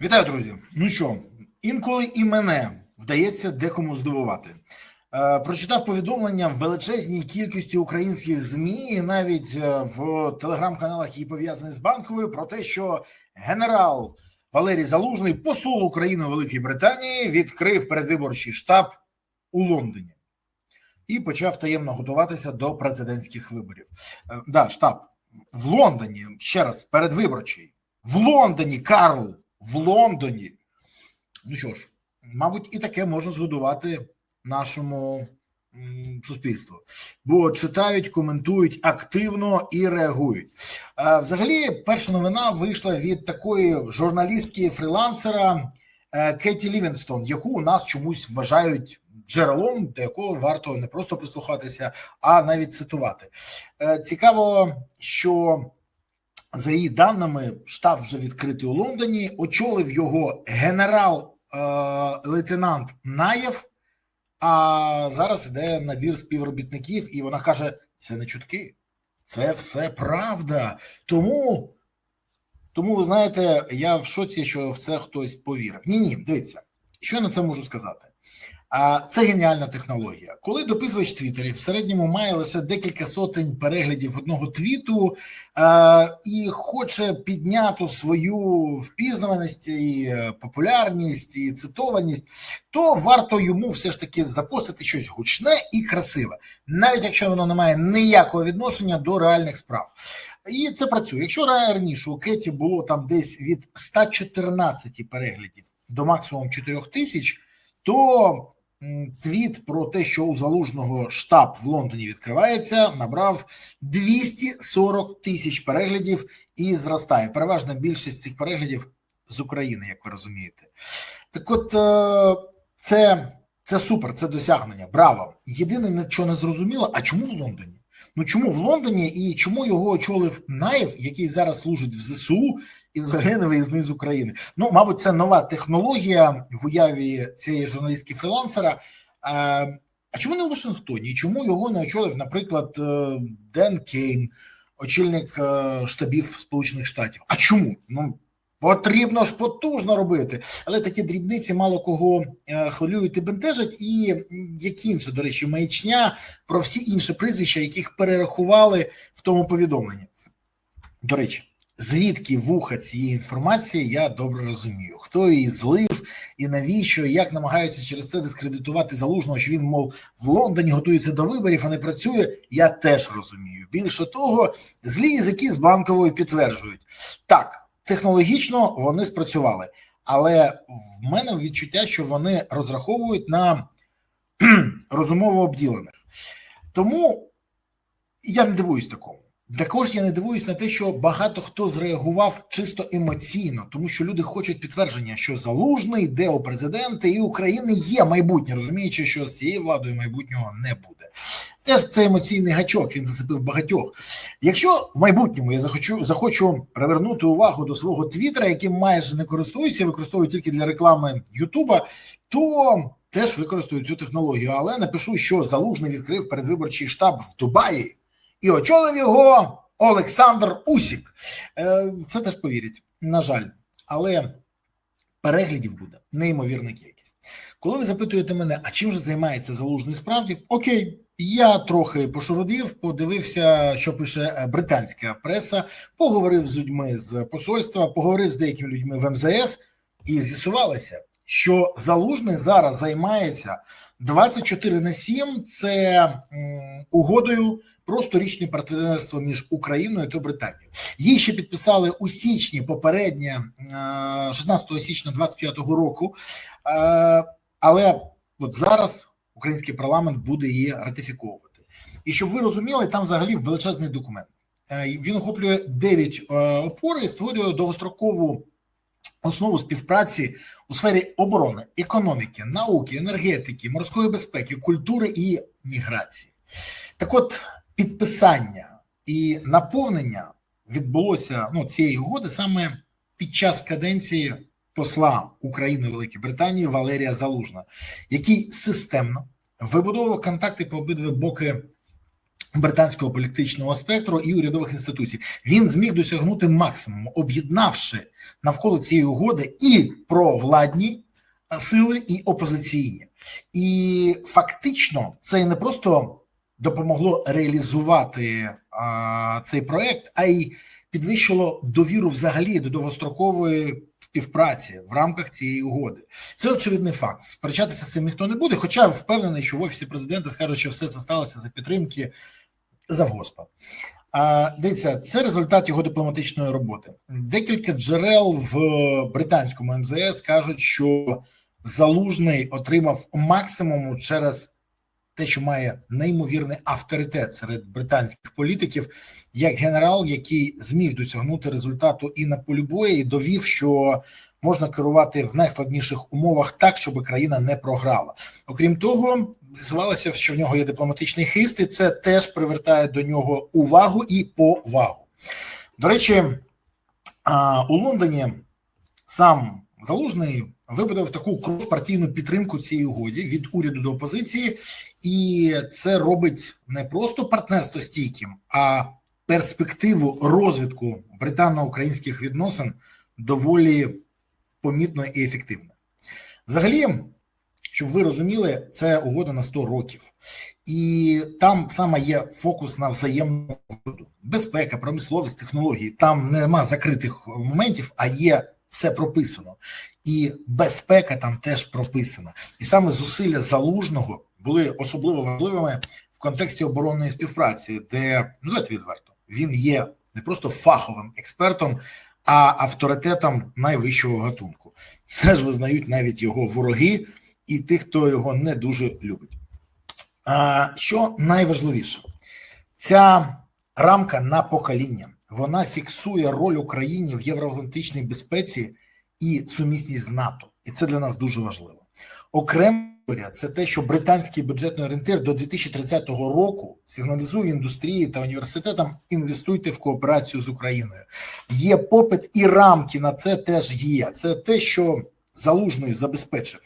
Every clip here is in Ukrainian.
Вітаю, друзі. Ну що, інколи і мене вдається декому здивувати. Е, прочитав повідомлення в величезній кількості українських змі, навіть е, в телеграм-каналах, які пов'язані з банковою, про те, що генерал Валерій Залужний, посол України у Великій Британії, відкрив передвиборчий штаб у Лондоні і почав таємно готуватися до президентських виборів. Е, да, штаб в Лондоні ще раз передвиборчий. В Лондоні, Карл, в Лондоні. Ну що ж, мабуть, і таке можна згодувати нашому суспільству, бо читають, коментують активно і реагують. Взагалі, перша новина вийшла від такої журналістки фрілансера е, Кеті Лівенстон, яку у нас чомусь вважають джерелом, до якого варто не просто прислухатися, а навіть цитувати. Е, цікаво, що за її даними, штаб вже відкритий у Лондоні. Очолив його генерал-лейтенант Наєв. А зараз іде набір співробітників, і вона каже: це не чутки, це все правда. Тому, тому ви знаєте, я в шоці, що в це хтось повірив. Ні, ні, дивіться, що я на це можу сказати. А це геніальна технологія. Коли дописувач Твіттері в середньому має лише декілька сотень переглядів одного твіту і хоче підняти свою впізнаваність, і е, популярність і цитованість, то варто йому все ж таки запостити щось гучне і красиве, навіть якщо воно не має ніякого відношення до реальних справ. І це працює. Якщо раніше у Кеті було там десь від 114 переглядів до максимум 4 тисяч, то твіт про те, що у залужного штаб в Лондоні відкривається, набрав 240 тисяч переглядів і зростає. Переважна більшість цих переглядів з України, як ви розумієте. Так, от е, це, це супер, це досягнення. Браво! Єдине, що не зрозуміло, а чому в Лондоні? Ну чому в Лондоні і чому його очолив Наєв, який зараз служить в ЗСУ і не виїзний з України? Ну, мабуть, це нова технологія в уяві цієї журналістки фрілансера. А чому не у Вашингтоні? Чому його не очолив, наприклад, е, Ден Кейн, очільник е, штабів Сполучених Штатів? А чому? Ну Потрібно ж потужно робити, але такі дрібниці мало кого е, хвилюють і бентежать, і як інше, до речі, маячня про всі інші прізвища, яких перерахували в тому повідомленні. До речі, звідки вуха цієї інформації, я добре розумію, хто її злив і навіщо, і як намагаються через це дискредитувати залужного, що він, мов, в Лондоні готується до виборів, а не працює. Я теж розумію. Більше того, злі язики з банкової підтверджують так технологічно вони спрацювали, але в мене відчуття, що вони розраховують на розумово обділених. Тому я не дивуюсь такому. Також я не дивуюсь на те, що багато хто зреагував чисто емоційно, тому що люди хочуть підтвердження, що залужний йде у президенти, і України є майбутнє, розуміючи, що з цією владою майбутнього не буде. Теж це емоційний гачок, він зацепив багатьох. Якщо в майбутньому я захочу захочу привернути увагу до свого твіттера, яким майже не користуюся, використовую тільки для реклами Ютуба, то теж використаю цю технологію. Але напишу, що залужний відкрив передвиборчий штаб в Дубаї і очолив його Олександр Усік. Е, це теж повірять, на жаль, але переглядів буде неймовірна кількість. Коли ви запитуєте мене, а чим же займається залужний справді? Окей. Я трохи пошуродив, подивився, що пише британська преса, поговорив з людьми з посольства, поговорив з деякими людьми в МЗС, і з'ясувалося, що залужний зараз займається 24 на 7 Це угодою про сторічне партнерство між Україною та Британією. Її ще підписали у січні попереднє 16 січня 25-го року, але от зараз український парламент буде її ратифіковувати. І щоб ви розуміли, там взагалі величезний документ. Він охоплює 9 опор і створює довгострокову основу співпраці у сфері оборони, економіки, науки, енергетики, морської безпеки, культури і міграції. Так, от підписання і наповнення відбулося ну, цієї угоди саме під час каденції посла України Великій Британії Валерія Залужна, який системно вибудовував контакти по обидві боки британського політичного спектру і урядових інституцій. Він зміг досягнути максимуму, об'єднавши навколо цієї угоди і провладні сили, і опозиційні. І фактично це не просто допомогло реалізувати а, цей проект, а й підвищило довіру взагалі до довгострокової співпраці в рамках цієї угоди. Це очевидний факт. Сперечатися з цим ніхто не буде. Хоча впевнений, що в офісі президента скажуть, що все це сталося за підтримки завгоспа. А, Дивіться, це результат його дипломатичної роботи. Декілька джерел в британському МЗС кажуть, що залужний отримав максимум через те, що має неймовірний авторитет серед британських політиків, як генерал, який зміг досягнути результату і на полі бою, і довів, що можна керувати в найскладніших умовах так, щоб країна не програла. Окрім того, з'ясувалося, що в нього є дипломатичний хист, і це теж привертає до нього увагу і повагу. До речі, у Лондоні сам залужний вибудував таку партійну підтримку цій угоді від уряду до опозиції, і це робить не просто партнерство стійким, а перспективу розвитку британо-українських відносин доволі помітно і ефективно. Взагалі, щоб ви розуміли, це угода на 100 років, і там саме є фокус на взаємну безпека, промисловість, технології. Там нема закритих моментів, а є все прописано, і безпека там теж прописана. І саме зусилля залужного були особливо важливими в контексті оборонної співпраці, де ну давайте відверто він є не просто фаховим експертом, а авторитетом найвищого гатунку. Це ж визнають навіть його вороги і тих, хто його не дуже любить. А що найважливіше, ця рамка на покоління вона фіксує роль України в євроатлантичній безпеці і сумісність з НАТО, і це для нас дуже важливо. Окремо це те, що британський бюджетний орієнтир до 2030 року сигналізує індустрії та університетам інвестуйте в кооперацію з Україною. Є попит і рамки на це теж є. Це те, що залужний забезпечив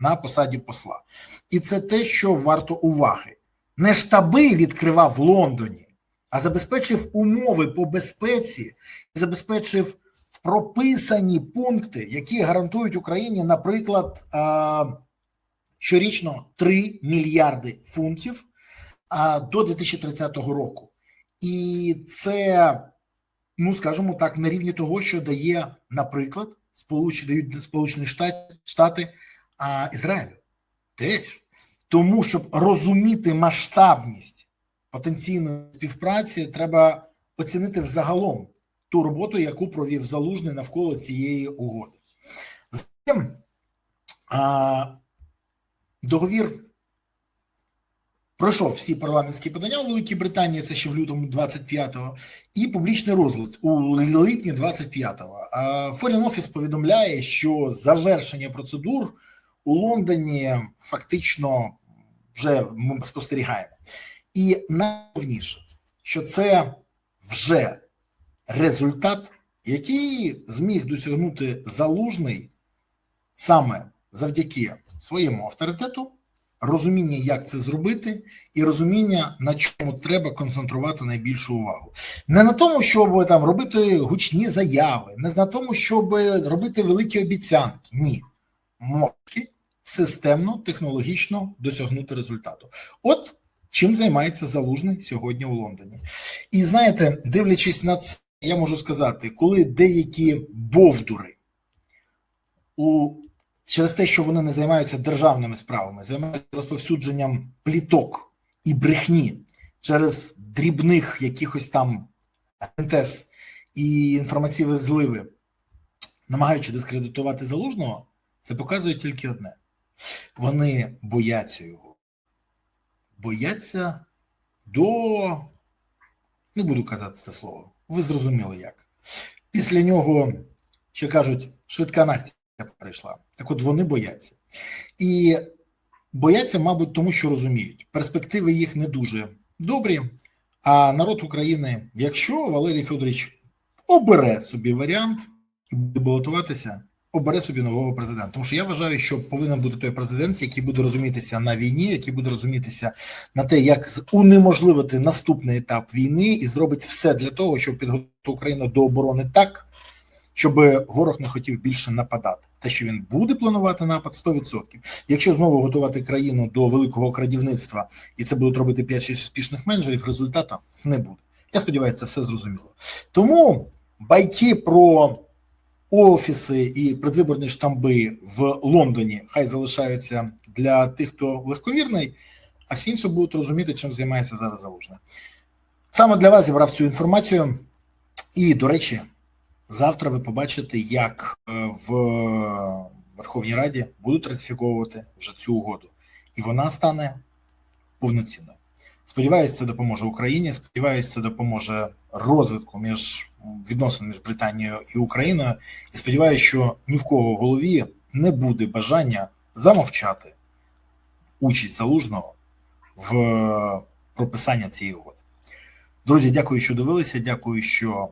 на посаді посла, і це те, що варто уваги. Не штаби відкривав в Лондоні, а забезпечив умови по безпеці забезпечив прописані пункти, які гарантують Україні, наприклад, щорічно 3 мільярди фунтів до 2030 року, і це, ну скажімо так, на рівні того, що дає, наприклад, сполучені дають Сполучені Штати Штати а, Ізраїлю. Теж тому, щоб розуміти масштабність потенційної співпраці, треба оцінити взагалом ту роботу, яку провів залужний навколо цієї угоди. Затім договір пройшов всі парламентські подання у Великій Британії, це ще в лютому 25-го, і публічний розгляд у липні 25-го. А Foreign Office повідомляє, що завершення процедур у Лондоні фактично вже ми спостерігаємо. І найголовніше, що це вже результат, який зміг досягнути залужний саме завдяки своєму авторитету, розуміння, як це зробити, і розуміння, на чому треба концентрувати найбільшу увагу. Не на тому, щоб там робити гучні заяви, не на тому, щоб робити великі обіцянки. Ні, мовки системно, технологічно досягнути результату. От чим займається залужний сьогодні у Лондоні. І знаєте, дивлячись на це я можу сказати, коли деякі бовдури у через те, що вони не займаються державними справами, займаються розповсюдженням пліток і брехні через дрібних якихось там НТС і інформаційні зливи, намагаючи дискредитувати залужного, це показує тільки одне: вони бояться його, бояться до не буду казати це слово. Ви зрозуміли як. Після нього, ще кажуть, швидка Настя прийшла. Так от вони бояться. І бояться, мабуть, тому що розуміють, перспективи їх не дуже добрі. А народ України, якщо Валерій Федорович обере собі варіант і буде балотуватися, обере собі нового президента. Тому що я вважаю, що повинен бути той президент, який буде розумітися на війні, який буде розумітися на те, як унеможливити наступний етап війни, і зробить все для того, щоб підготувати Україну до оборони так, щоб ворог не хотів більше нападати. Те, що він буде планувати напад 100%. Якщо знову готувати країну до великого крадівництва, і це будуть робити 5-6 успішних менеджерів, результату не буде. Я сподіваюся, це все зрозуміло. Тому байки про офіси і предвиборні штамби в Лондоні хай залишаються для тих, хто легковірний, а всі інші будуть розуміти, чим займається зараз залужне. Саме для вас зібрав цю інформацію. І, до речі, завтра ви побачите, як е, в Верховній Раді будуть ратифіковувати вже цю угоду, і вона стане повноцінною. Сподіваюся, це допоможе Україні. Сподіваюся, це допоможе розвитку між відносин між Британією і Україною. І сподіваюся, що ні в кого в голові не буде бажання замовчати участь залужного в прописання цієї угоди. Друзі, дякую, що дивилися. Дякую, що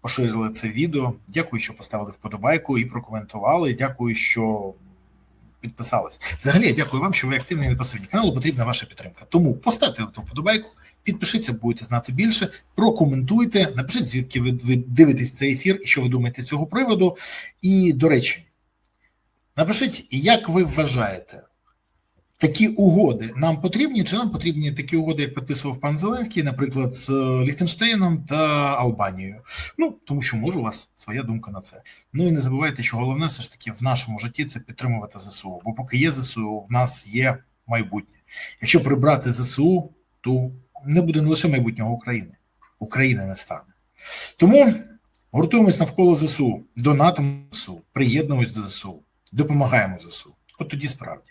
поширили це відео. Дякую, що поставили вподобайку і прокоментували. Дякую, що підписались. Взагалі, я дякую вам, що ви активні і. Каналу потрібна ваша підтримка. Тому поставте вподобайку, підпишіться, будете знати більше, прокоментуйте, напишіть, звідки ви, ви дивитесь цей ефір і що ви думаєте з цього приводу. І, до речі, напишіть, як ви вважаєте, такі угоди нам потрібні, чи нам потрібні такі угоди, як підписував пан Зеленський, наприклад, з Ліхтенштейном та Албанією. Ну, тому що може у вас своя думка на це. Ну і не забувайте, що головне все ж таки в нашому житті це підтримувати ЗСУ. Бо поки є ЗСУ, в нас є майбутнє. Якщо прибрати ЗСУ, то не буде не лише майбутнього України, України не стане. Тому гуртуємось навколо ЗСУ, донатимо ЗСУ, приєднуємось до ЗСУ, допомагаємо ЗСУ. От тоді справді